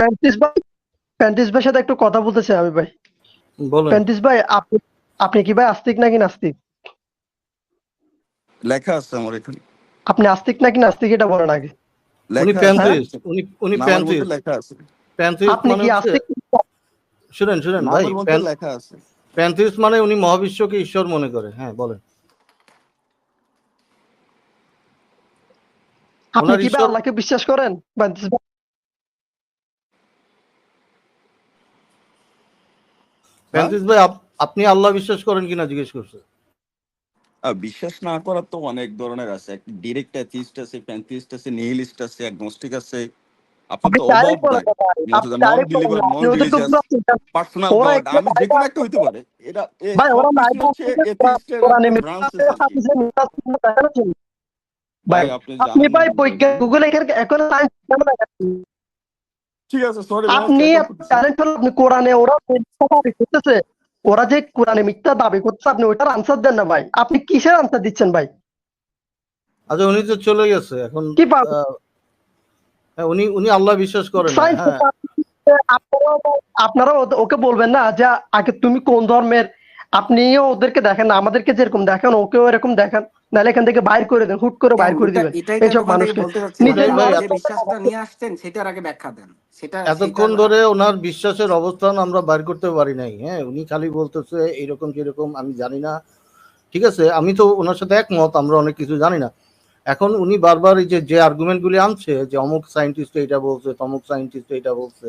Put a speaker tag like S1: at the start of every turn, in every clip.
S1: প্যান্টিস ভাই প্যান্টিস ভাইয়ের সাথে একটু কথা বলতে চাই আমি ভাই।
S2: বলেন।
S1: প্যান্টিস ভাই আপনি আপনি কি ভাই আস্তিক নাকি নাস্তিক?
S3: লেখা আছে আমার এখানে।
S1: আপনি আস্তিক নাকি নাস্তিক এটা বলেন আগে।
S2: উনি
S3: লেখা
S2: উনি উনি
S3: নামের লেখা আছে।
S1: আপনি
S2: মানে
S1: কি আস্তিক?
S2: শুনেন শুনেন ভাই
S3: লেখা আছে।
S2: মানে উনি মহাবিশ্বকে ঈশ্বর মনে করে। হ্যাঁ বলেন।
S1: আপনি কি আল্লাহকে বিশ্বাস করেন প্যান্টিস ভাই
S2: প্যান্থিস্ট ভাই আপনি আল্লাহ বিশ্বাস করেন কিনা জিজ্ঞেস করছে?
S3: আর বিশ্বাস না করার তো অনেক ধরনের আছে। ডিরেক্ট অ্যাথিস্ট আছে প্যান্থিস্ট আছে নিহিলিস্ট আছে অ্যাগনস্টিক আছে আপনার
S1: আপনি
S3: তো অভাব নাই
S1: ভাই,
S3: non believer non religious personal god আমি যে কোনো একটা হইতে পারে। এটা
S1: ভাই ওরা
S3: সবকিছু
S1: বাইবেল
S3: এথিস্টের
S1: কোরআনে
S3: একটা
S1: মিথ্যা
S3: ব্রাঞ্চেস
S1: আছে,
S3: আর কি
S1: হাদিসে মিথ্যা আছে, দেখানোর জন্য। ভাই
S3: ভাই আপনি
S1: আপনি ভাই বৈজ্ঞানিক গুগলে এখানে সায়েন্স কেমন দেখাচ্ছেন?
S3: ঠিক আছে সরি
S1: আপনি ট্যালেন্ট হলো আপনি কোরআনে ওরা করতেছে? ওরা যে কোরআনে মিথ্যা দাবি করতেছে আপনি ওইটার আনসার দেন না ভাই। আপনি কিসের আনসার দিচ্ছেন ভাই?
S2: আচ্ছা উনি তো চলে গেছে এখন
S1: কি পাবেন?
S2: হ্যাঁ, উনি উনি আল্লাহ বিশ্বাস করেন হ্যাঁ।
S1: আপনারা আপনারা ওকে বলবেন না যে আগে তুমি কোন ধর্মের আপনিও ওদেরকে দেখেন আমাদেরকে যেরকম দেখেন ওকেও এরকম দেখান। নাহলে এখান থেকে বাইর করে দেন হুট করে বাইর করে দিবেন। এইসব মানুষকে
S4: বিশ্বাসটা নিয়ে সেটার আগে ব্যাখ্যা দেন।
S2: এতক্ষণ ধরে ওনার বিশ্বাসের অবস্থান আমরা বাইর করতে পারি নাই। হ্যাঁ উনি খালি বলতেছে এইরকম কীরকম আমি জানি না। ঠিক আছে আমি তো ওনার সাথে একমত আমরা অনেক কিছু জানি না। এখন উনি বারবার এই যে যে আর্গুমেন্ট গুলি আনছে যে অমুক সায়েন্টিস্ট এটা বলছে তমুক সায়েন্টিস্ট এটা বলছে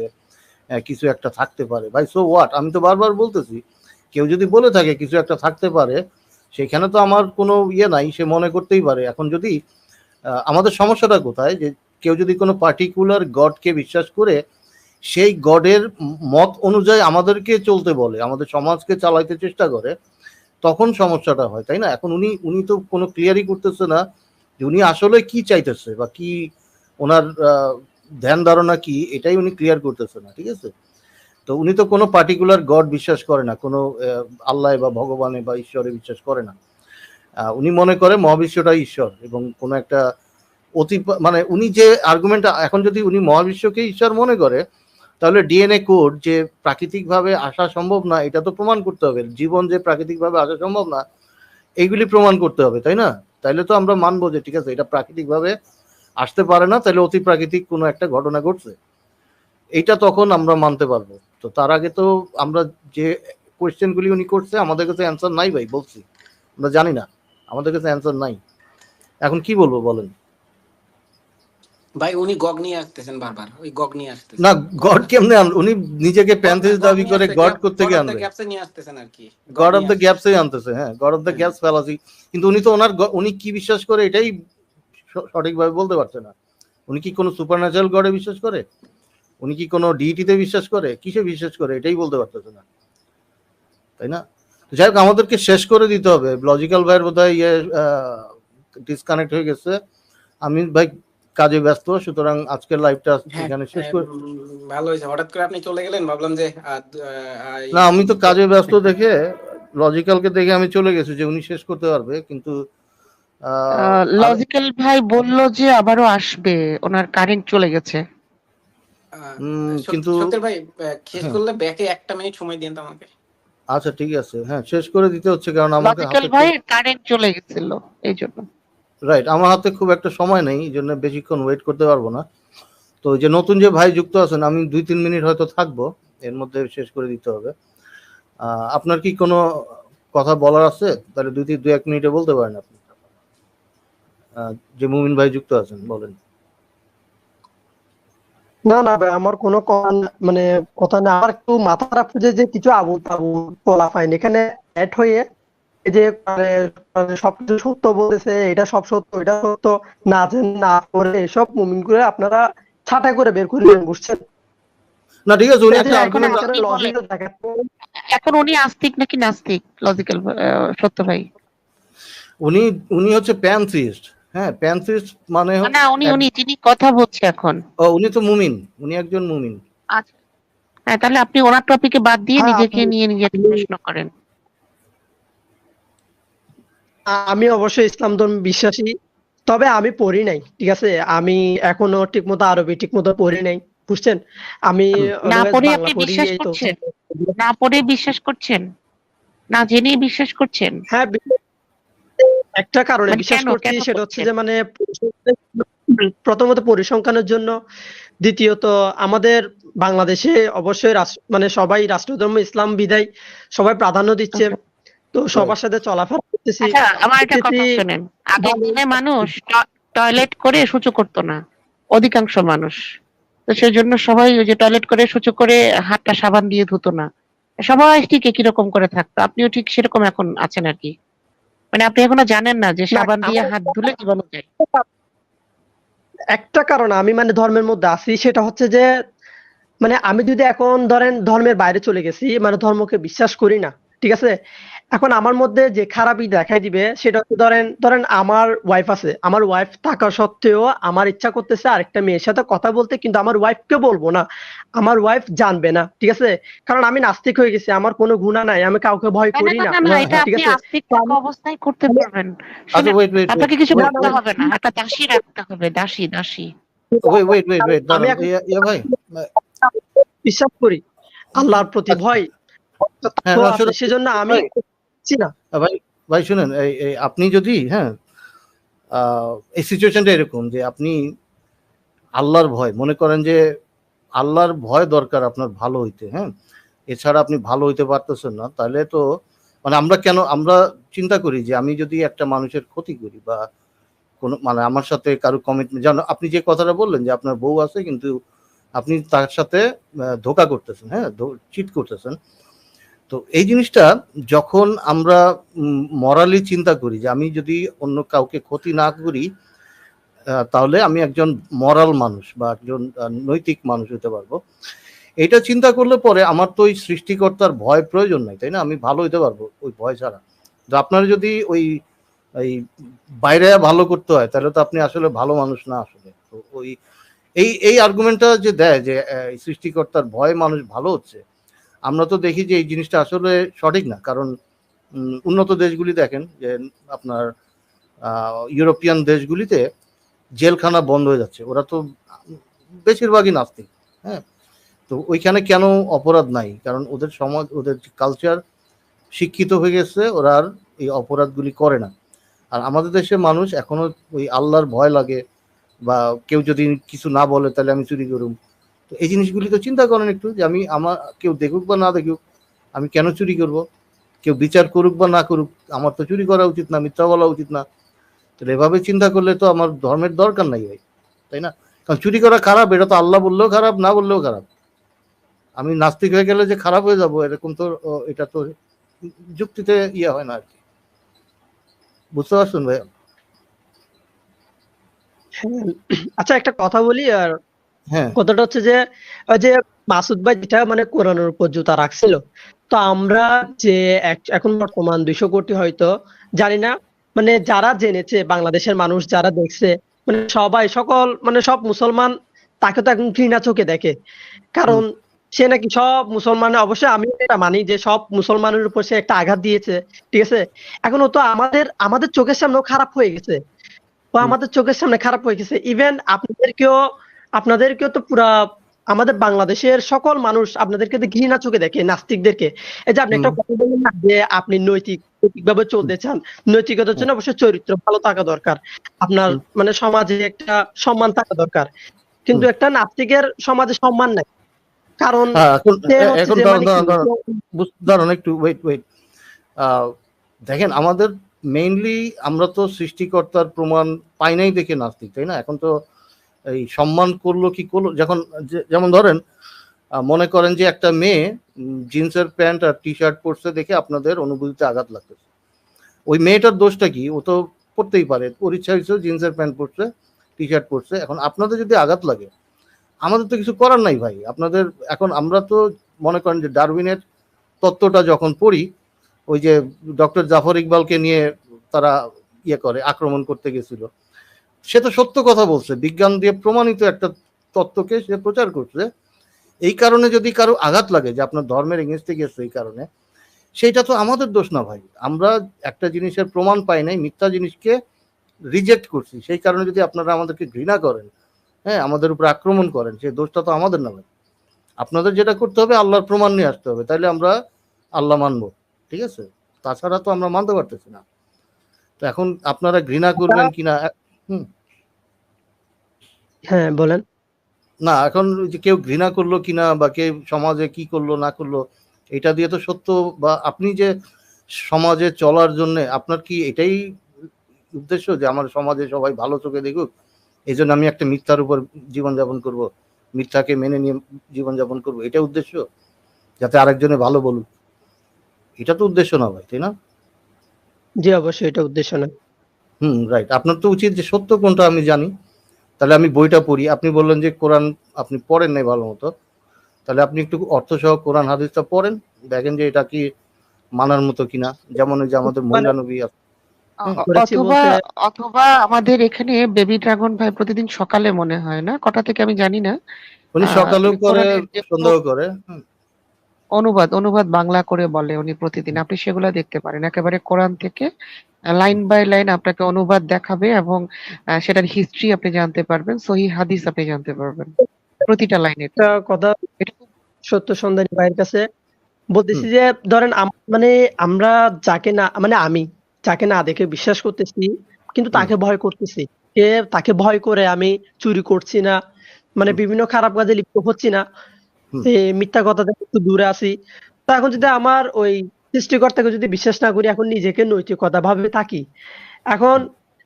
S2: কিছু একটা থাকতে পারে। ভাই সো হোয়াট আমি তো বারবার বলতেছি কেউ যদি বলে থাকে কিছু একটা থাকতে পারে সেখানে তো আমার কোনো ইয়ে নাই, সে মনে করতেই পারে। এখন যদি আমাদের সমস্যাটা কোথায়? যে কেউ যদি কোনো পার্টিকুলার গডকে বিশ্বাস করে, সেই গডের মত অনুযায়ী আমাদেরকে চলতে বলে, আমাদের সমাজকে চালাইতে চেষ্টা করে, তখন সমস্যাটা হয়, তাই না? এখন উনি উনি তো কোনো ক্লিয়ারই করতেছে না যে উনি আসলে কি চাইতেছে বা কি ওনার ধ্যান ধারণা কি, এটাই উনি ক্লিয়ার করতেছে না, ঠিক আছে? তো উনি তো কোনো পার্টিকুলার গড বিশ্বাস করে না, কোনো আল্লাহ বা ভগবানে বা ঈশ্বরে বিশ্বাস করে না। উনি মনে করে মহাবিশ্বটাই ঈশ্বর এবং কোনো একটা অতি মানে উনি যে আর্গুমেন্ট এখন যদি উনি মহাবিশ্বকে ঈশ্বর মনে করে, তাহলে ডিএনএ কোড যে প্রাকৃতিকভাবে আসা সম্ভব না, এটা তো প্রমাণ করতে হবে। জীবন যে প্রাকৃতিকভাবে আসা সম্ভব না, এইগুলি প্রমাণ করতে হবে, তাই না? তাইলে তো আমরা মানবো যে ঠিক আছে, এটা প্রাকৃতিকভাবে আসতে পারে না তাহলে অতি প্রাকৃতিক কোনো একটা ঘটনা ঘটছে। এইটা তখন আমরা মানতে পারব। তো তার আগে তো আমরা যে কোয়েশ্চেনগুলি উনি করছে আমাদের কাছে অ্যান্সার নাই ভাই বলছি। আমরা জানি না আমাদের কাছে অ্যান্সার নাই। এখন কি বলব বলেন?
S4: ভাই উনি গগ নিয়ে আসতেছেন বারবার ওই গগ নিয়ে আসতেছেন।
S2: না গড কেমনে উনি নিজেকে প্যান্থিস দাবি করে গড করতে গিয়ে আনবে।
S4: গ্যাপসে নিয়ে আসতেছেন আর কি।
S2: গড অফ দ্য
S4: নিয়ে
S2: গ্যাপসই আনতেছে হ্যাঁ god of the gaps fallacy কিন্তু উনি তো ওনার উনি কি বিশ্বাস করে এটাই সঠিকভাবে বলতে পারছে না। উনি কি কোনো সুপার ন্যাচারাল গডে বিশ্বাস করে? উনি কি কোনো ডিইটিতে বিশ্বাস করে? কিসে বিশ্বাস করে? এটাই বলতে পারতেছে না। তাই না? তো যাই হোক আমাদেরকে শেষ করে দিতে হবে। লজিক্যাল ভাইয়ের বোধ হয় ইয়ে ডিসকানেক্ট হয়ে গেছে। আমি ভাই কাজে ব্যস্ত সুতরাং আজকের লাইভটা
S4: হ্যাঁ,
S2: এখানে শেষ
S4: হ্যাঁ,
S2: করে
S4: ভালো হয়েছে। হঠাৎ করে আপনি চলে গেলেন? ভাবলাম যে
S2: না আমি তো কাজে ব্যস্ত দেখে লজিক্যালকে দেখে আমি চলে গেছি যে উনি শেষ করতে পারবে কিন্তু আহ,
S5: লজিক্যাল ভাই বলল যে আবারও আসবে। ওনার কারেন্ট চলে গেছে।
S2: কিন্তু
S4: ভাই শেষ
S2: হ্যাঁ।
S4: করলে ব্যাকে একটা মিনিট সময় দিন আমাকে।
S2: আচ্ছা ঠিক আছে। হ্যাঁ শেষ করে দিতে হচ্ছে কারণ আমাকে
S5: ভাই কারেন্ট চলে গেছিল এই জন্য।
S2: রাইট আমার হাতে খুব একটা সময় নেই এই জন্য বেশিক্ষণ ওয়েট করতে পারব না। তো যে নতুন যে ভাই যুক্ত আছেন আমি দুই তিন মিনিট হয়তো থাকব এর মধ্যে শেষ করে দিতে হবে। আহ, আপনার কি কোনো কথা বলার আছে? তাহলে দুই তিন দুই এক মিনিটে বলতে পারেন আপনি। আহ, যে মুমিন ভাই যুক্ত আছেন বলেন।
S1: না না ভাই আমার কোনো মানে কথা না আমার একটু মাথা খারাপ হয়েছে যে কিছু আবুল তাবুল বলা পাইনি এখানে অ্যাড হয়ে এই যে মানে মানে সবকিছু সত্য বলতেছে এটা সব সত্য এটা সত্য না জেনে না করে এসব মুমিন করে আপনারা ছাঁটাই করে বের করে বুঝছেন?
S2: না ঠিক আছে উনি একটা আর্গুমেন্ট
S5: এখন উনি আস্তিক নাকি নাস্তিক? লজিক্যাল সত্য ভাই।
S2: উনি উনি হচ্ছে প্যানথিস্ট হ্যাঁ প্যানথিস্ট মানে হচ্ছে-
S5: না উনি উনি যিনি কথা বলছে এখন।
S2: ও উনি তো মুমিন উনি একজন মুমিন।
S5: আচ্ছা। হ্যাঁ তাহলে আপনি ওনার টপিকে বাদ দিয়ে
S1: হ্যাঁ,
S5: নিজেকে নিয়ে নিজের প্রশ্ন করেন।
S1: আমি অবশ্যই ইসলাম ধর্ম বিশ্বাসী তবে আমি পড়ি নাই ঠিক আছে? আমি এখনও ঠিকমতো আরবি ঠিকমতো পড়ি নাই বুঝছেন? আমি
S5: না পড়ে আপনি বিশ্বাস করছেন? না পড়ে বিশ্বাস করছেন? না জেনেই বিশ্বাস করছেন?
S1: হ্যাঁ একটা কারণে
S5: মানে
S1: বিশ্বাস করছি সেটা হচ্ছে যে মানে প্রথমত পরিসংখ্যানের জন্য দ্বিতীয়ত আমাদের বাংলাদেশে অবশ্যই মানে সবাই রাষ্ট্রধর্ম ইসলাম বিদায় সবাই প্রাধান্য দিচ্ছে। তো সবার সাথে চলাফেরা করতেছি।
S5: আচ্ছা আমার একটা কথা শোনেন। আগের দিনে মানুষ টয়লেট করে সূচু করতো না অধিকাংশ মানুষ। তো সেই জন্য সবাই ওই যে টয়লেট করে সূচু করে হাতটা সাবান দিয়ে ধুতো না। সবাই ঠিক একই রকম করে থাকতো। আপনিও ঠিক সেরকম এখন আছেন আর কি। মানে আপনি এখনও জানেন না যে সাবান দিয়ে হাত ধুলে জীবাণু যায়।
S1: একটা কারণ আমি মানে ধর্মের মধ্যে আছি সেটা হচ্ছে যে মানে আমি যদি এখন ধরেন ধর্মের বাইরে চলে গেছি মানে ধর্মকে বিশ্বাস করি না ঠিক আছে? এখন আমার মধ্যে যে খারাপই দেখাই দিবে সেটা হচ্ছে ধরেন ধরেন আমার ওয়াইফ আছে। আমার ওয়াইফ থাকা সত্ত্বেও আমার ইচ্ছা করতেছে আরেকটা মেয়ের সাথে কথা বলতে কিন্তু আমার ওয়াইফকে বলব না। আমার ওয়াইফ জানবে না ঠিক আছে? কারণ আমি নাস্তিক হয়ে গেছি আমার কোনো গুণা নাই আমি কাউকে ভয় করি
S5: না, এটা
S1: ঠিক আছে?
S5: অবস্থায় করতে পারবেন।
S2: আচ্ছা
S5: আপনাকে কিছু করতে হবে না একটা দাসী রাখতে হবে দাসী দাসী।
S2: ওয়েট ওয়েট ওয়েট ওয়েট
S1: আমি এখন-
S2: ভাই
S1: বিশ্বাস করি আল্লাহর প্রতি ভয়।
S2: হ্যাঁ,
S1: সেজন্য আমি না।
S2: ভাই ভাই শুনেন আপনি যদি হ্যাঁ এই সিচুয়েশনটা এরকম যে আপনি আল্লাহর ভয়, মনে করেন যে আল্লাহর ভয় দরকার আপনার ভালো হইতে হ্যাঁ? এছাড়া আপনি ভালো হইতে পারতেছেন না, তাহলে তো মানে আমরা কেন, আমরা চিন্তা করি যে আমি যদি একটা মানুষের ক্ষতি করি বা কোনো মানে আমার সাথে কারও কমিটমেন্ট জানো আপনি যে কথাটা বললেন যে আপনার বউ আছে কিন্তু আপনি তার সাথে ধোকা করতেছেন হ্যাঁ চিট করতেছেন তো এই জিনিসটা যখন আমরা মরালি চিন্তা করি যে আমি যদি অন্য কাউকে ক্ষতি না করি তাহলে আমি একজন মরাল মানুষ বা একজন নৈতিক মানুষ হতে পারব। এটা চিন্তা করলে পরে আমার তো ওই সৃষ্টিকর্তার ভয় প্রয়োজন নাই, তাই না? আমি ভালো হইতে পারব ওই ভয় ছাড়া। তো আপনার যদি ওই, এই বাইরে ভালো করতে হয়, তাহলে তো আপনি আসলে ভালো মানুষ না আসলে। তো ওই, এই এই আর্গুমেন্টটা যে দেয় যে সৃষ্টিকর্তার ভয় মানুষ ভালো হচ্ছে আমরা তো দেখি যে এই জিনিসটা আসলে সঠিক না, কারণ উন্নত দেশগুলি দেখেন যে আপনার ইউরোপিয়ান দেশগুলিতে জেলখানা বন্ধ হয়ে যাচ্ছে। ওরা তো বেশিরভাগই নাস্তিক হ্যাঁ? তো ওইখানে কেন অপরাধ নাই? কারণ ওদের সমাজ, ওদের কালচার শিক্ষিত হয়ে গেছে, ওরা আর এই অপরাধগুলি করে না। আর আমাদের দেশে মানুষ এখনও ওই আল্লাহর ভয় লাগে বা কেউ যদি কিছু না বলে তাহলে আমি চুরি করুম। তো এই জিনিসগুলি তো চিন্তা করেন একটু যে আমি আমার কেউ দেখুক বা না দেখুক, আমি কেন চুরি করব? কেউ বিচার করুক বা না করুক, আমার তো চুরি করা উচিত না, মিথ্যা বলা উচিত না। তো এভাবে চিন্তা করলে তো আমার ধর্মের দরকার নাই ভাই, তাই না? কারণ চুরি করা খারাপ, এটা তো আল্লাহ বললেও খারাপ, না বললেও খারাপ। আমি নাস্তিক হয়ে গেলে যে খারাপ হয়ে যাব, এরকম তো এটা তো যুক্তিতে ইয়ে হয় না আর কি। বুঝতে পারছেন ভাই
S1: আচ্ছা একটা কথা বলি আর
S2: হ্যাঁ
S1: কথাটা হচ্ছে যে ওই যে মাসুদ ভাই যেটা মানে কোরআনের উপর জুতা রাখছিল তো আমরা যে এখন বর্তমান দুইশো কোটি হয়তো জানি না মানে যারা জেনেছে বাংলাদেশের মানুষ যারা দেখছে মানে সবাই সকল মানে সব মুসলমান তাকে তো এখন ঘৃণা চোখে দেখে। কারণ সে নাকি সব মুসলমান অবশ্যই আমি এটা মানি যে সব মুসলমানের উপর সে একটা আঘাত দিয়েছে ঠিক আছে? এখন তো আমাদের আমাদের চোখের সামনেও খারাপ হয়ে গেছে। ও আমাদের চোখের সামনে খারাপ হয়ে গেছে। ইভেন আপনাদেরকেও আপনাদেরকেও তো পুরা আমাদের বাংলাদেশের সকল মানুষ আপনাদেরকে তো ঘৃণা চোখে দেখে নাস্তিকদেরকে। এই যে আপনি একটা কথা বললেন না যে আপনি নৈতিক নৈতিকভাবে চলতে চান নৈতিকতার জন্য অবশ্যই চরিত্র ভালো থাকা দরকার আপনার মানে সমাজে একটা সম্মান থাকা দরকার। কিন্তু একটা নাস্তিকের সমাজে সম্মান নাই। কারণ
S2: হ্যাঁ
S1: মানে
S2: দাঁড়ান একটু ওয়েট ওয়েট দেখেন আমাদের মেইনলি আমরা তো সৃষ্টিকর্তার প্রমাণ পাই নাই দেখে নাস্তিক তাই না? এখন তো এই সম্মান করল কি করল? যখন যেমন ধরেন মনে করেন যে একটা মেয়ে জিন্সের প্যান্ট আর টি শার্ট পরছে দেখে আপনাদের অনুভূতিতে আঘাত লাগতেছে। ওই মেয়েটার দোষটা কি? ও তো পড়তেই পারে। ওর ইচ্ছা হয়েছে জিন্সের প্যান্ট পরছে টি শার্ট পরছে। এখন আপনাদের যদি আঘাত লাগে, আমাদের তো কিছু করার নাই ভাই। আপনাদের এখন আমরা তো মনে করেন যে ডারউইনের তত্ত্বটা যখন পড়ি, ওই যে ডক্টর জাফর ইকবালকে নিয়ে তারা ইয়ে করে, আক্রমণ করতে গেছিল। সে তো সত্য কথা বলছে। বিজ্ঞান দিয়ে প্রমাণিত একটা তত্ত্বকে সে প্রচার করছে। এই কারণে যদি কারও আঘাত লাগে, যে আপনার ধর্মের এগেনস্টে গেছে এই কারণে, সেইটা তো আমাদের দোষ না ভাই। আমরা একটা জিনিসের প্রমাণ পাই নাই, মিথ্যা জিনিসকে রিজেক্ট করছি। সেই কারণে যদি আপনারা আমাদেরকে ঘৃণা করেন হ্যাঁ আমাদের উপর আক্রমণ করেন, সেই দোষটা তো আমাদের না ভাই। আপনাদের যেটা করতে হবে, আল্লাহর প্রমাণ নিয়ে আসতে হবে। তাইলে আমরা আল্লাহ মানবো, ঠিক আছে? তাছাড়া তো আমরা মানতে পারতেছি না। তো এখন আপনারা ঘৃণা করবেন কিনা
S1: হ্যাঁ বলেন।
S2: না এখন যে কেউ ঘৃণা করল কিনা বা কে সমাজে কি করল না করল এটা দিয়ে তো সত্য বা আপনি যে সমাজে চলার জন্য আপনার কি এটাই উদ্দেশ্য যে আমার সমাজে সবাই ভালো চোখে দেখুক? এই জন্য আমি একটা মিথ্যার উপর জীবনযাপন করব মিথ্যাকে মেনে নিয়ে জীবনযাপন করব এটা উদ্দেশ্য? যাতে আরেকজনে ভালো বলুক। এটা তো উদ্দেশ্য না ভাই তাই না?
S1: জি অবশ্যই এটা উদ্দেশ্য না।
S2: হুম রাইট আপনার তো উচিত যে সত্য কোনটা আমি জানি। তাহলে আমি বইটা পড়ি। আপনি বললেন যে কোরআন আপনি পড়েন নাই ভালো মতো। তাহলে আপনি একটু অর্থসহ কোরআন হাদিসটা পড়েন। দেখেন যে এটা কি মানার মতো কিনা। যেমন ওই যে আমাদের মহিলা নবী আছে হুম,
S1: করেছি
S5: অথবা অথবা আমাদের এখানে বেবি ড্রাগন ভাই প্রতিদিন সকালে মনে হয় না? কটা থেকে আমি জানি না।
S2: উনি সকালেও করে সন্দেহ করে।
S5: অনুবাদ অনুবাদ বাংলা করে বলে উনি প্রতিদিন। আপনি সেগুলো দেখতে পারেন। একেবারে কোরআন থেকে লাইন বাই লাইন আপনাকে অনুবাদ দেখাবে এবং সেটার হিস্ট্রি আপনি জানতে পারবেন সহি হাদিস আপনি জানতে পারবেন। প্রতিটা
S1: একটা কথা সত্য সন্ধানী ভাইয়ের কাছে বলতেছি যে ধরেন মানে আমরা যাকে না মানে আমি যাকে না দেখে বিশ্বাস করতেছি কিন্তু তাকে ভয় করতেছি। তাকে ভয় করে আমি চুরি করছি না মানে বিভিন্ন খারাপ কাজে লিপ্ত হচ্ছি না। মিথ্যা কথা থেকে একটু দূরে আছি। তো এখন যদি আমার ওই সৃষ্টিকর্তাকে যদি বিশ্বাস না করি এখন নিজেকে নৈতিকতা ভাবে থাকি। এখন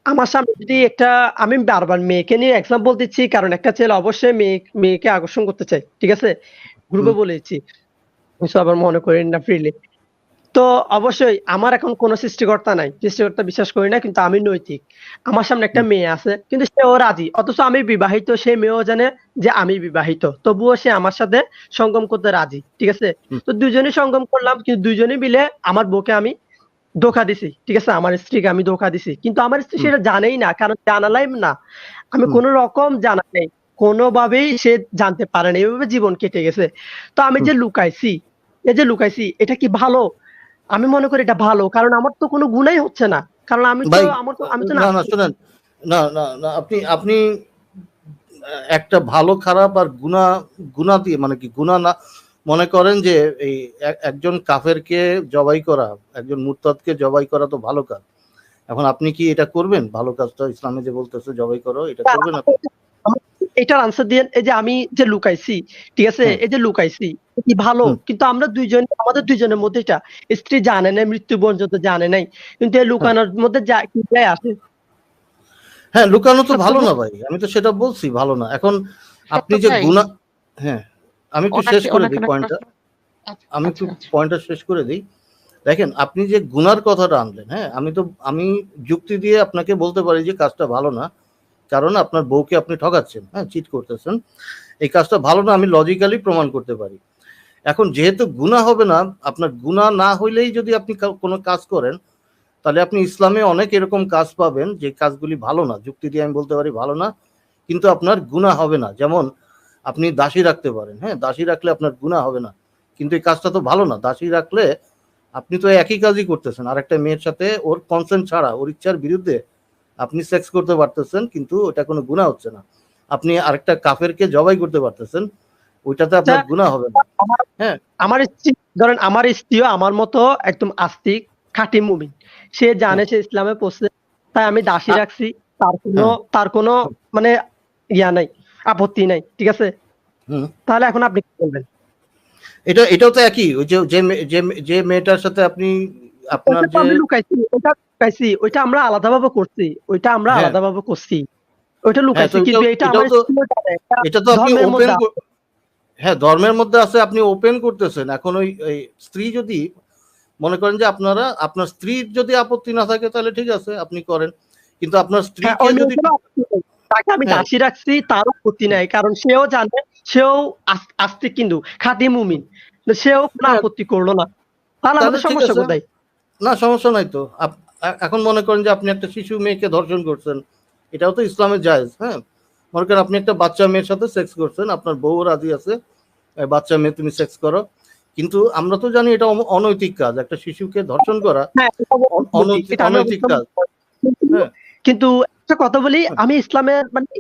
S1: আমার সামনে যদি একটা আমি বারবার মেয়েকে নিয়ে এক্সাম্পল দিচ্ছি কারণ একটা ছেলে অবশ্যই মেয়ে মেয়েকে আকর্ষণ করতে চাই ঠিক আছে? গ্রুপে। বলেছি। আবার মনে করেন না ফ্রিলি তো অবশ্যই আমার এখন কোনো সৃষ্টিকর্তা নাই। সৃষ্টিকর্তা বিশ্বাস করি না কিন্তু আমি নৈতিক। আমার সামনে একটা মেয়ে আছে কিন্তু সেও রাজি। অথচ আমি বিবাহিত সে মেয়েও জানে যে আমি বিবাহিত। তবুও সে আমার সাথে সঙ্গম করতে রাজি ঠিক আছে? তো দুজনেই সঙ্গম করলাম কিন্তু দুজনেই মিলে আমার বউকে আমি ধোকা দিছি ঠিক আছে? আমার স্ত্রীকে আমি ধোকা দিছি। কিন্তু আমার স্ত্রী সেটা জানেই না কারণ জানালাই না। আমি। কোনো রকম জানা নেই। কোনোভাবেই সে জানতে পারে না। এইভাবে জীবন কেটে গেছে। তো আমি যে লুকাইছি এই যে লুকাইছি এটা কি ভালো? আমি মনে করি এটা ভালো কারণ আমার তো কোনো গুণাই হচ্ছে না। কারণ আমি তো আমার তো আমি তো
S2: না না শুনেন। না না না আপনি আপনি একটা ভালো খারাপ আর গুণা গুণা দিয়ে মানে কি গুণা না মনে করেন যে এই এক- একজন কাফেরকে জবাই করা একজন মুরতাদকে জবাই করা তো ভালো কাজ। এখন আপনি কি এটা করবেন? ভালো কাজটা ইসলামে যে বলতেছে জবাই করো এটা করবেন আপনি?
S1: এটার আনসার দিয়ে এই যে আমি যে লুকাইছি ঠিক আছে? এই যে লুকাইছি কি ভালো? কিন্তু আমরা দুইজন আমাদের দুইজনের মধ্যে এটা স্ত্রী জানে না মৃত্যু পর্যন্ত জানে নাই। কিন্তু এই লুকানোর মধ্যে যা কি যায় আসে।
S2: হ্যাঁ লুকানো তো ভালো না ভাই আমি তো সেটা বলছি ভালো না। এখন আপনি যে গুণা হ্যাঁ আমি একটু শেষ করে দিই পয়েন্টটা
S5: আচ্ছা,
S2: আমি
S5: আচ্ছা,
S2: একটু
S5: আচ্ছা।
S2: পয়েন্টটা শেষ করে দিই। দেখেন আপনি যে গুনার কথাটা আনলেন হ্যাঁ আমি তো আমি যুক্তি দিয়ে আপনাকে বলতে পারি যে কাজটা ভালো না। কারণ আপনার বউকে আপনি ঠকাচ্ছেন হ্যাঁ চিট করতেছেন। এই কাজটা ভালো না, আমি লজিক্যালি প্রমাণ করতে পারি। এখন যেহেতু গুণা হবে না, আপনার গুণা না হইলেই যদি আপনি কোনো কাজ করেন, তাহলে আপনি ইসলামে অনেক এরকম কাজ পাবেন যে কাজগুলি ভালো না, যুক্তি দিয়ে আমি বলতে পারি ভালো না, কিন্তু আপনার গুণা হবে না। যেমন আপনি দাসী রাখতে পারেন হ্যাঁ দাসী রাখলে আপনার গুণা হবে না। কিন্তু এই কাজটা তো ভালো না, দাসী রাখলে আপনি তো একই কাজই করতেছেন। আর একটা মেয়ের সাথে ওর কনসেন্ট ছাড়া, ওর ইচ্ছার বিরুদ্ধে আপনি সেক্স করতে পারতেছেন কিন্তু ওটা কোনো গুণা হচ্ছে না আপনি আরেকটা কাফেরকে জবাই করতে পারতেছেন ওইটাতে আপনার
S1: আচ্ছা।
S2: গুণা হবে না হ্যাঁ
S1: আমার স্ত্রী ধরেন আমার স্ত্রীও আমার মতো একদম আস্তিক খাঁটি মুমিন সে জানে সে ইসলামে পড়ছে তাই আমি দাসী রাখছি তার কোনো
S2: হ্যাঁ।
S1: তার কোনো মানে ইয়া নাই আপত্তি নাই ঠিক আছে। তাহলে এখন আপনি কি বলবেন
S2: এটা এটাও তো একই ওই যে যে যে মেয়েটার সাথে আপনি আপনার যে
S1: আমি লুকাইছি ওইটা আমরা আলাদাভাবে করছি ওইটা আমরা
S2: হ্যাঁ।
S1: আলাদাভাবে করছি ওইটা লুকাইছি কিন্তু এটা আমার জানে, এটা
S2: তো আপনি ওপেন হ্যাঁ ধর্মের মধ্যে আছে আপনি ওপেন করতেছেন এখন ওই স্ত্রী যদি মনে করেন যে আপনারা আপনার স্ত্রীর যদি আপত্তি না থাকে তাহলে ঠিক আছে আপনি করেন কিন্তু আপনার
S1: হ্যাঁ,
S2: স্ত্রীকে
S1: ওই
S2: যদি।
S1: তাকে আমি
S2: হ্যাঁ।
S1: দাসী রাখছি তারও আপত্তি নাই কারণ সেও জানে সেও আস- আস্তিক কিন্তু খাঁটি মুমিন সেও কোনো
S2: হ্যাঁ।
S1: আপত্তি করল না তাহলে আমাদের সমস্যা কোথায়
S2: না সমস্যা নাই তো এখন মনে করেন যে আপনি একটা শিশু মেয়েকে ধর্ষণ করছেন এটাও তো ইসলামের জায়েজ হ্যাঁ মনে করেন আপনি একটা বাচ্চা মেয়ের সাথে সেক্স করছেন আপনার বউ রাজি আছে বাচ্চা মেয়ে তুমি সেক্স করো কিন্তু আমরা তো জানি এটা অনৈতিক কাজ একটা শিশুকে ধর্ষণ করা
S1: হ্যাঁ অনৈতিক,
S2: কাজ
S1: কিন্তু-
S2: হ্যাঁ।
S1: একটা কথা বলি আমি ইসলামের মানে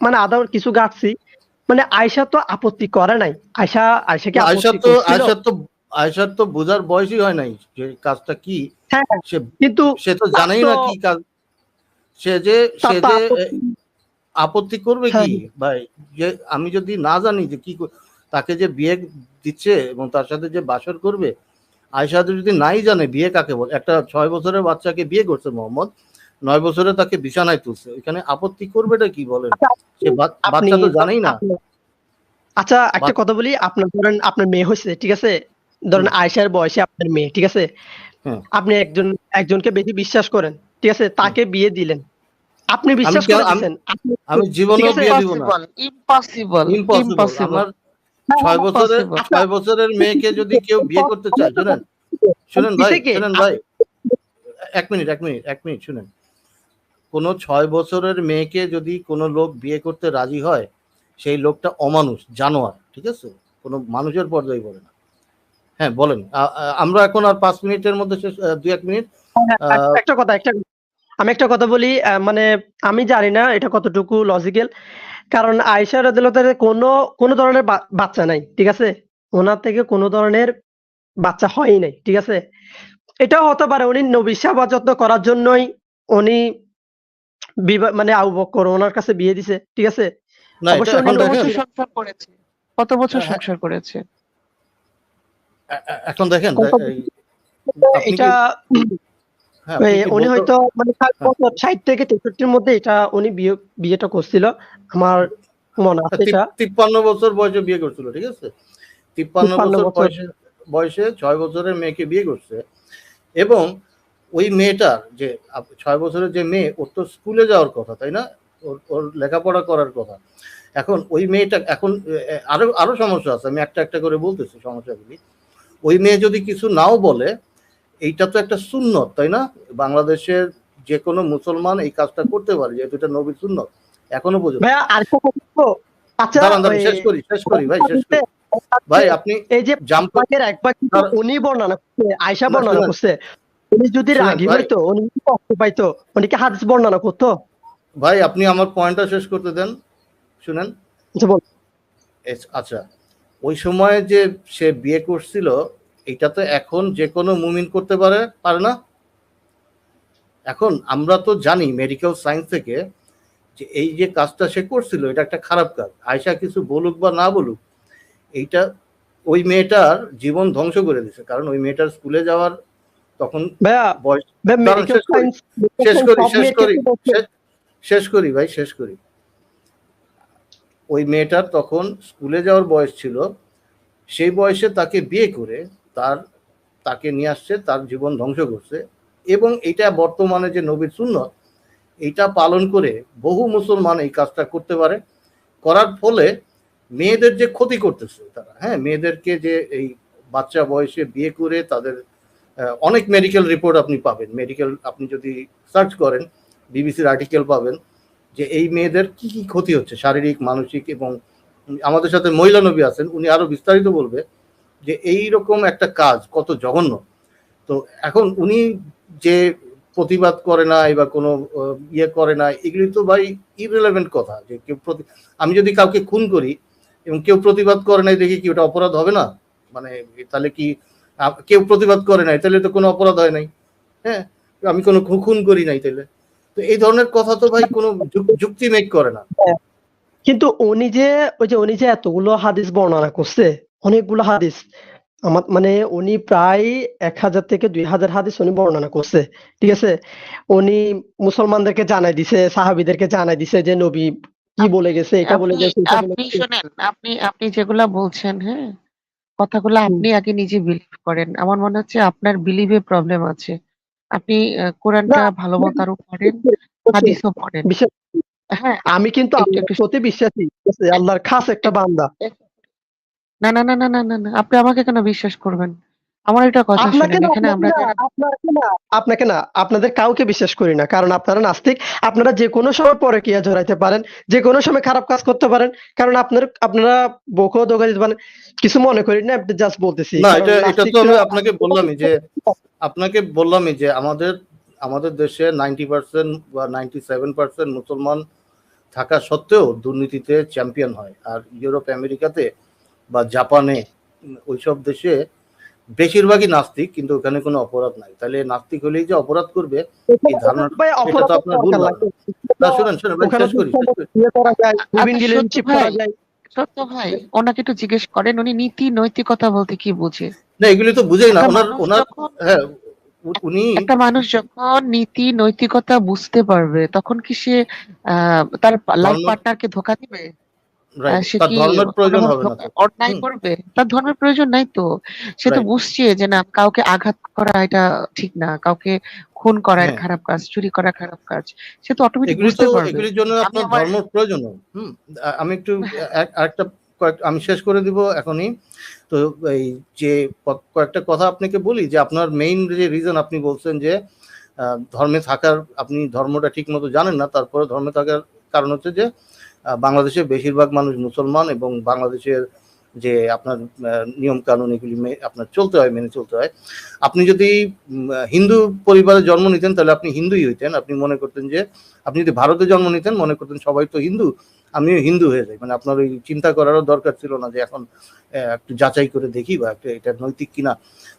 S1: মানে আদার কিছু গাচ্ছি মানে আয়সা তো আপত্তি করে নাই আয়সা আয়সা কি আপত্তি
S2: তো? আয়সার তো আয়সার তো বোঝার বয়সই হয় নাই যে কাজটা কি সে
S1: কিন্তু
S2: সে তো জানেই না কি কাজ। সে যে সে যে
S1: আপত্তি-
S2: করবে
S1: হ্যাঁ।
S2: কি? ভাই যে আমি যদি না জানি যে কি তাকে যে বিয়ে দিচ্ছে এবং তার সাথে যে বাসর করবে আয়সা যদি নাই জানে বিয়ে কাকে বলে একটা ছয় বছরের বাচ্চাকে বিয়ে করছে মোহাম্মদ নয় বছরে তাকে বিছানায় তুলছে। এখানে আপত্তি করবেটা কি বলেন? সে বাচ্চা তো জানেই না।
S1: আচ্ছা একটা কথা বলি আপনার ধরেন আপনার মেয়ে হয়েছে ঠিক আছে? ধরেন আয়সার বয়সে আপনার মেয়ে ঠিক আছে। আপনি একজন একজনকে বেশি বিশ্বাস করেন ঠিক আছে? তাকে বিয়ে দিলেন। আপনি বিশ্বাস
S2: কেন-
S1: করে
S2: আমি-
S1: আছে,
S2: বিয়ে দিব না।
S5: ইম্পসিবল
S2: ইম্পসিবল
S5: ইম্পসিবল
S2: ছয় বছরের ছয় বছরের মেয়েকে যদি কেউ বিয়ে করতে চায় শুনেন। শুনেন ভাই শুনেন ভাই। এক মিনিট এক মিনিট এক মিনিট শুনেন। কোন ছয় বছরের মেয়েকে যদি কোনো লোক বিয়ে করতে রাজি হয় সেই লোকটা অমানুষ জানোয়ার ঠিক আছে? কোনো মানুষের পর্যায়ে পড়ে না। হ্যাঁ বলেন। আমরা এখন আর পাঁচ মিনিটের মধ্যে শেষ দুই এক মিনিট।
S1: একটা কথা একটা আমি একটা কথা বলি মানে আমি জানি না এটা কতটুকু লজিক্যাল কারণ আয়সা রাদিয়াল্লাহু কোনো কোনো ধরনের বাচ্চা নাই ঠিক আছে? ওনার থেকে কোনো ধরনের বাচ্চা হয়ই নাই ঠিক আছে? এটাও হতে পারে উনি নবী সেবা যত্ন করার জন্যই উনি মানে আবু বকর ওনার কাছে বিয়ে দিছে ঠিক আছে?
S5: কত বছর সংসার করেছে কত বছর
S2: হ্যাঁ।
S5: সংসার করেছে
S2: এ- এ- এখন দেখেন
S1: এটা
S2: হ্যাঁ,
S1: উনি হয়তো মানে ষাট
S2: হ্যাঁ।
S1: বছর থেকে তেষট্টির মধ্যে এটা উনি বিয়ে বিয়েটা করছিল। আমার মনে আছে
S2: তিপ্পান্ন বছর বয়সে বিয়ে করছিল ঠিক আছে? তিপ্পান্ন বছর। বয়সে বয়সে ছয় বছরের মেয়েকে বিয়ে করছে। এবং ওই মেয়েটার যে ছয় বছরের যে মেয়ে ওর তো স্কুলে যাওয়ার কথা তাই না? ওর ওর লেখাপড়া করার কথা। এখন ওই মেয়েটা এখন আরও আরও সমস্যা আছে। আমি একটা একটা করে বলতেছি সমস্যাগুলি। ওই মেয়ে যদি কিছু নাও বলে এইটা তো একটা সুন্নত তাই না? বাংলাদেশের যে কোনো মুসলমান এই কাজটা করতে পারে যেহেতু এটা নবী সুন্নত এখনও পর্যন্ত?
S1: আচ্ছা
S2: শেষ করি শেষ করি ভাই শেষ করি। ভাই আপনি
S1: এই যে একবার উনি বর্ণনা করছে আয়সা বর্ণনা করছে। উনি যদি রাগী। হইতো উনি কষ্ট পাইতো উনি কি হাদিস বর্ণনা করতো?
S2: ভাই আপনি আমার পয়েন্টটা শেষ করতে দেন শুনেন।
S1: আচ্ছা
S2: আচ্ছা। ওই সময় যে সে বিয়ে করছিল এটা তো এখন যে কোনো মুমিন করতে পারে পারে না। এখন আমরা তো জানি মেডিকেল সায়েন্স থেকে যে এই যে কাজটা সে করছিল এটা একটা খারাপ কাজ। আয়সা কিছু বলুক বা না বলুক এইটা ওই মেয়েটার জীবন ধ্বংস করে দিছে কারণ ওই মেয়েটার স্কুলে যাওয়ার তখন বয়স শেষ করি, শেষ করি শেষ করি ভাই শেষ করি। ওই মেয়েটার তখন স্কুলে যাওয়ার বয়স ছিল, সেই বয়সে তাকে বিয়ে করে তার, তাকে নিয়ে আসছে, তার জীবন ধ্বংস করছে এবং এটা বর্তমানে যে নবীর সুন্নত এইটা পালন করে বহু মুসলমান এই কাজটা করতে পারে। করার ফলে মেয়েদের যে ক্ষতি করতেছে তারা হ্যাঁ মেয়েদেরকে যে এই বাচ্চা বয়সে বিয়ে করে তাদের অনেক মেডিকেল রিপোর্ট আপনি পাবেন। মেডিকেল আপনি যদি সার্চ করেন বিবিসির আর্টিকেল পাবেন। যে এই মেয়েদের কি কি ক্ষতি হচ্ছে? শারীরিক, মানসিক এবং আমাদের সাথে মহিলা নবী আছেন, উনি আরও বিস্তারিত বলবে যে এই রকম একটা কাজ কত জঘন্য। তো এখন উনি যে প্রতিবাদ করে নাই বা কোনো ইয়ে করে না এগুলি তো ভাই ইরেলেভেন্ট কথা যে কেউ প্রতি, আমি যদি কাউকে খুন করি এবং কেউ প্রতিবাদ করে নাই, দেখি কি ওটা অপরাধ হবে না? মানে তাহলে কি কেউ প্রতিবাদ করে নাই, তাহলে তো কোনো অপরাধ হয় নাই। হ্যাঁ আমি কোনো খুন করি নাই তাহলে। তো এই ধরনের কথা তো ভাই কোনো যুক্তি মেক করে না।
S1: কিন্তু উনি যে ওই যে উনি যে এতগুলো হাদিস বর্ণনা করছে অনেকগুলো হাদিস আমার মানে উনি প্রায় এক হাজার থেকে দুই হাজার হাদিস উনি বর্ণনা করছে ঠিক আছে? উনি মুসলমানদেরকে জানাই দিছে সাহাবিদেরকে জানাই দিছে যে নবী কি বলে গেছে এটা বলে গেছে
S5: আপনি শোনেন আপনি আপনি যেগুলা বলছেন হ্যাঁ? কথাগুলো আপনি আগে নিজে বিলিভ করেন। আমার মনে হচ্ছে আপনার বিলিভে প্রবলেম আছে। আপনি কোরআনটা ভালো মতো আরও পড়েন হাদিসও পড়েন। হ্যাঁ
S1: আমি কিন্তু আপনাকে
S5: সত্যি
S1: প্রতি বিশ্বাসী। আল্লাহর খাস একটা বান্দা।
S5: না না না না না না না আপনি আমাকে কেন বিশ্বাস করবেন? আমার একটা কথা
S1: আপনাকে
S5: এখানে আমরা
S1: আপনাকে না আপনাকে না আপনাদের কাউকে বিশ্বাস করি না কারণ আপনারা নাস্তিক আপনারা যে কোনো সময় পরে কিয়া জড়াইতে পারেন যে কোনো সময় খারাপ কাজ করতে পারেন কারণ আপনার আপনারা বকো দোকা দিতে পারেন কিছু মনে করি না জাস্ট বলতেছি
S2: না এটা এটা তো আমি আপনাকে বললামই যে আপনাকে বললামই যে আমাদের আমাদের দেশে নাইনটি পার্সেন্ট বা নাইনটি সেভেন পার্সেন্ট মুসলমান থাকা সত্ত্বেও দুর্নীতিতে চ্যাম্পিয়ন হয়। আর ইউরোপ আমেরিকাতে বা জাপানে ওইসব দেশে বেশিরভাগই নাস্তিক কিন্তু ওখানে কোনো অপরাধ নাই। তাহলে নাস্তিক হলেই যে অপরাধ করবে এই ধারণা এটা তো আপনার ভুল। না শুনেন শুনেন ভাই, শেষ করি
S5: সত্য ভাই। ভাই ওনাকে একটু জিজ্ঞেস করেন উনি নীতি নৈতিকতা বলতে কি বুঝে?
S2: না এগুলি তো বুঝেই না। ওনার ওনার হ্যাঁ উনি
S5: একটা মানুষ যখন নীতি নৈতিকতা বুঝতে পারবে তখন কি সে আহ, তার লাইফ পার্টনারকে ধোকা দিবে?
S2: তার ধর্মের প্রয়োজন হবে না
S5: অন্যায় করবে? তার ধর্মের প্রয়োজন নাই তো? সে তো বুঝছে যে না কাউকে আঘাত করা এটা ঠিক না। কাউকে খুন করা
S2: হ্যাঁ।
S5: খারাপ কাজ চুরি করা খারাপ কাজ সে তো অটোমেটিক বুঝতে পারবে।
S2: এগুলির জন্য
S5: আমি
S2: আপনার ধর্ম প্রয়োজন। হুম। আমি একটু আরেকটা কয়েক আমি শেষ করে দিব এখনই। তো এই যে কয়েকটা কথা আপনাকে বলি যে আপনার মেইন যে রিজন আপনি বলছেন যে আহ, ধর্মে থাকার আপনি ধর্মটা ঠিক মতো জানেন না তারপরে ধর্মে থাকার কারণ হচ্ছে যে আহ, বাংলাদেশে বেশিরভাগ মানুষ মুসলমান এবং বাংলাদেশের যে আপনার নিয়ম কানুন এগুলি আপনার চলতে হয় মেনে চলতে হয়। আপনি যদি হিন্দু পরিবারে জন্ম নিতেন তাহলে আপনি হিন্দুই হইতেন। আপনি মনে করতেন যে আপনি যদি ভারতে জন্ম নিতেন মনে করতেন সবাই তো হিন্দু আমিও হিন্দু হয়ে যাই। মানে আপনার ওই চিন্তা করারও দরকার ছিল না যে এখন একটু যাচাই করে দেখি বা একটা এটা নৈতিক কিনা।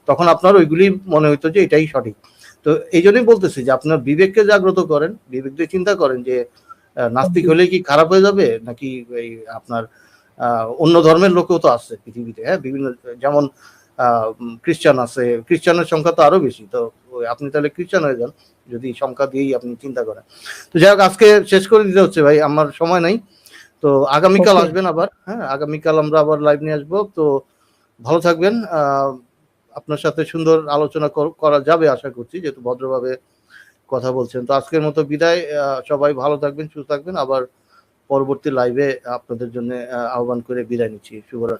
S2: তখন আপনার ওইগুলি মনে হইতো যে এটাই সঠিক। তো এই জন্যই বলতেছি যে আপনার বিবেককে জাগ্রত করেন বিবেক দিয়ে চিন্তা করেন যে নাস্তিক হলে কি খারাপ হয়ে যাবে? নাকি এই আপনার অন্য ধর্মের লোকও তো আছে পৃথিবীতে হ্যাঁ? বিভিন্ন যেমন খ্রিস্টান আছে। খ্রিস্টানের সংখ্যা তো আরও বেশি। তো আপনি তাহলে খ্রিস্টান হয়ে যান যদি সংখ্যা দিয়েই আপনি চিন্তা করেন। তো যাই হোক আজকে শেষ করে দিতে হচ্ছে ভাই আমার সময় নাই। তো আগামীকাল আসবেন আবার হ্যাঁ? আগামীকাল আমরা আবার লাইভ নিয়ে আসব। তো ভালো থাকবেন। আহ, আপনার সাথে সুন্দর আলোচনা কর- করা যাবে আশা করছি যেহেতু ভদ্রভাবে কথা বলছেন তো আজকের মতো বিদায় সবাই ভালো থাকবেন, সুস্থ থাকবেন। আবার পরবর্তী লাইভে আপনাদের জন্য আহ্বান করে বিদায় নিচ্ছি। শুভরাত্রি।